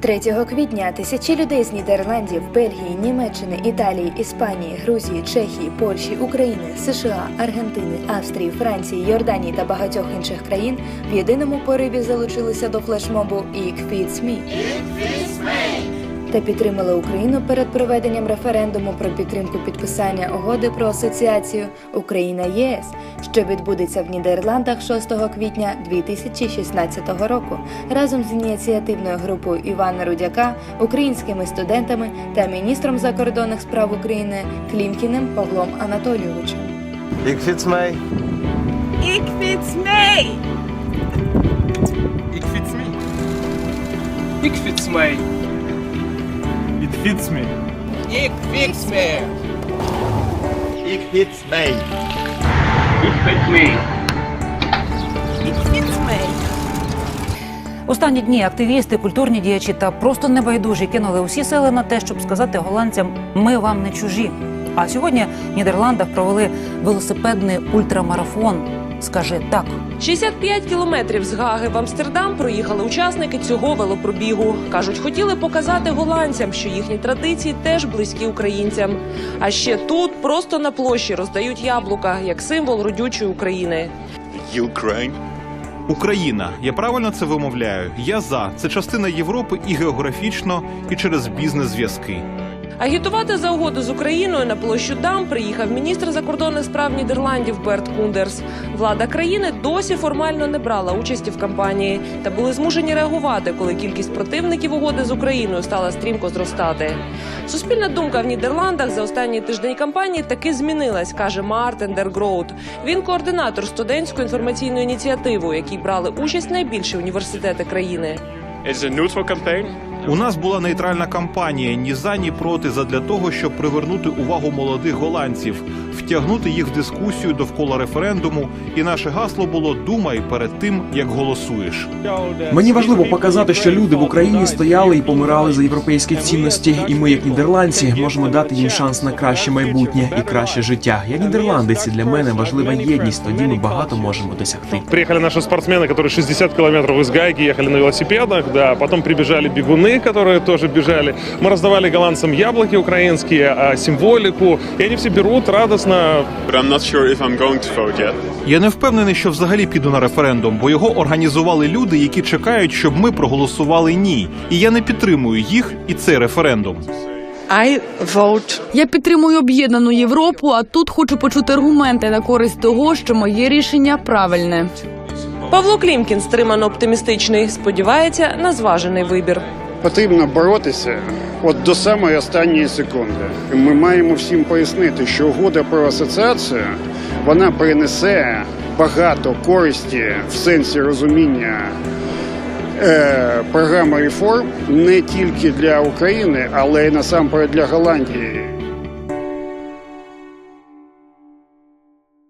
3 квітня тисячі людей з Нідерландів, Бельгії, Німеччини, Італії, Іспанії, Грузії, Чехії, Польщі, України, США, Аргентини, Австрії, Франції, Йорданії та багатьох інших країн в єдиному пориві залучилися до флешмобу «Ik Fits Me» та підтримали Україну перед проведенням референдуму про підтримку підписання угоди про асоціацію Україна ЄС, що відбудеться в Нідерландах 6 квітня 2016 року, разом з ініціативною групою Івана Рудяка, українськими студентами та міністром закордонних справ України Клімкіним Павлом Анатолійовичем. Ik fiets mij. Ik fiets mee! Ik fiets me. Ik fiets mij. It fits me. Ik fix me. Ik fiets mij. Ik fiets me. Ik fiets mee! Останні дні активісти, культурні діячі та просто небайдужі кинули усі сили на те, щоб сказати голландцям Ми вам не чужі. А сьогодні в Нідерландах провели велосипедний ультрамарафон. Скажи так. 65 кілометрів з Гаги в Амстердам проїхали учасники цього велопробігу. кажуть, хотіли показати голландцям, що їхні традиції теж близькі українцям. А ще тут, просто на площі, роздають яблука як символ родючої України. Ukraine. Україна. Я правильно це вимовляю? Я за. Це частина Європи і географічно, і через бізнес-зв'язки. Агітувати за угоду з Україною на площу Дам приїхав міністр закордонних справ Нідерландів Берт Кундерс. Влада країни досі формально не брала участі в кампанії та були змушені реагувати, коли кількість противників угоди з Україною стала стрімко зростати. Суспільна думка в Нідерландах за останній тиждень кампанії таки змінилась, каже Мартин Дергроуд. Він координатор студентської інформаційної ініціативи, якій брали участь найбільші університети країни. Is een neutral campaign. У нас була нейтральна кампанія ні за, ні проти задля того, щоб привернути увагу молодих голландців, втягнути їх в дискусію довкола референдуму. І наше гасло було Думай перед тим, як голосуєш. Мені важливо показати, що люди в Україні стояли і помирали за європейські цінності, і ми, як нідерландці, можемо дати їм шанс на краще майбутнє і краще життя. Я нідерландець, і для мене важлива єдність. Тоді ми багато можемо досягти. Приехали наши спортсмены, которые 60 километров из Гайки ехали на велосипедах, да, потом прибежали бегуны, которые тоже бежали. Мы раздавали голландцам яблоки украинские, а, символику, и они все берут радостно. But I'm not sure if I'm going to vote yet. Я не впевнений, що взагалі піду на референдум, бо його організували люди, які чекають, щоб ми проголосували ні. І я не підтримую їх і цей референдум. I vote Я підтримую об'єднану Європу, а тут хочу почути аргументи на користь того, що моє рішення правильне. Павло Клімкін стримано оптимістичний. Сподівається на зважений вибір. Потрібно боротися от до самої останньої секунди. Ми маємо всім пояснити, що угода про асоціацію вона принесе багато користі в сенсі розуміння е, програми реформ не тільки для України, але й насамперед для Голландії.